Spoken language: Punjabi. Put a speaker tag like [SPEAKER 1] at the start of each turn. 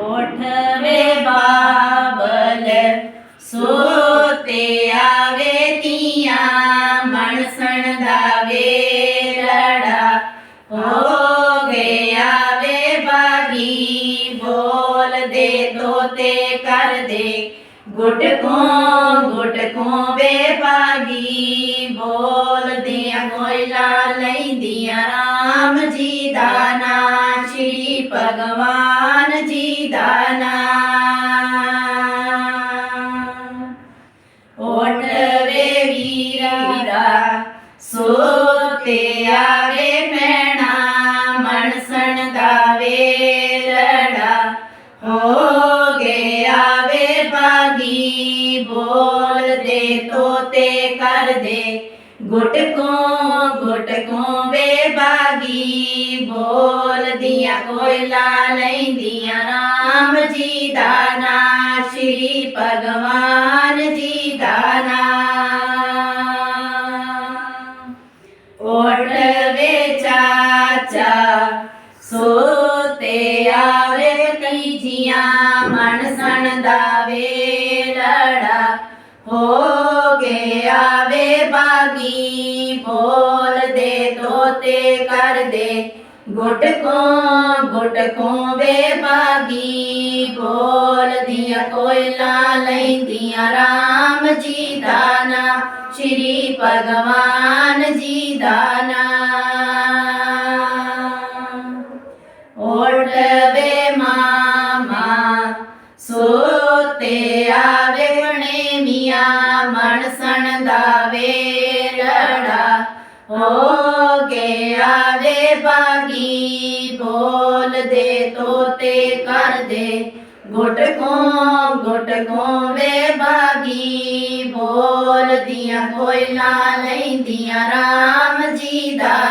[SPEAKER 1] ਉਠਵੇ ਬਾਬਲ ਸੋਤੇ ਆਵੇ ਤੀਆਂ ਮਨਸਣ ਦਾ ਵੇਰੜਾ ਹੋ ਗਿਆ ਵੇ ਬਾਗੀ ਬੋਲਦੇ ਤੋਤੇ ਕਰਦੇ ਗੁਟਕੋਂ ਗੁਟਕੋਂ ਵੇ ਬਾਗੀ ਬੋਲਦੀਆਂ ਕੋਇਲਾ ਲੈਂਦੀਆਂ ਰਾਮ ਜੀ ਦਾ ਨਾਂ ਸ਼੍ਰੀ ਭਗਵਾਨ ਸੋਤੇ ਆਵੇ ਮੈਣਾ ਮਨਸਣ ਦਾ ਵੇਰੜਾ ਹੋ ਗਿਆ ਵੇ ਬਾਗੀ ਬੋਲਦੇ ਤੋਤੇ ਕਰਦੇ। ਗੁਟਕੋਂ ਗੁਟਕੋਂ ਵੇ ਬਾਗੀ ਬੋਲਦੀਆਂ ਕੋਇਲਾ ਲੈਂਦੀਆਂ। ਰਾਮ ਜੀ ਦਾ ਨਾਂ ਸ਼੍ਰੀ ਭਗਵਾਨ। ਓਟ ਵੇ ਚਾਚਾ ਸੋਤੇ ਆਵੇ ਤੀਜੀਆਂ ਮਨ ਸਣ ਦਾ ਵੇਲੜਾ ਹੋ ਗਿਆ ਵੇ ਬਾਗੀ ਬੋਲਦੇ ਤੋਤੇ ਕਰਦੇ ਗੁਟਕੋਂ ਗੁਟਕੋਂ ਵੇ ਬਾਗੀ ਬੋਲਦੀਆਂ ਕੋਇਲਾ ਲੈਂਦੀਆਂ ਰਾਮ ਜੀ ਦਾ ਨਾ, ਸ਼੍ਰੀ ਭਗਵਾਨ ਜੀ ਦਾ ਨਾਂ ਓਟ ਵੇ ਮਾਮਾ, ਸੋਤੇ ਆਵੇ ਬਣੇ ਮੀਆਂ ਮਨ ਸਣ ਦਾ ਵੇਲੜਾ ਹੋ ਗਿਆ ਵੇ ਬਾਗੀ ਬੋਲਦੇ ਤੋਤੇ ਕਰਦੇ ਗੁਟਕੋਂ ਗੁਟਕੋਂ ਕੋਇਲਾ ਲੈਂਦੀਆਂ ਰਾਮ ਜੀ ਦਾ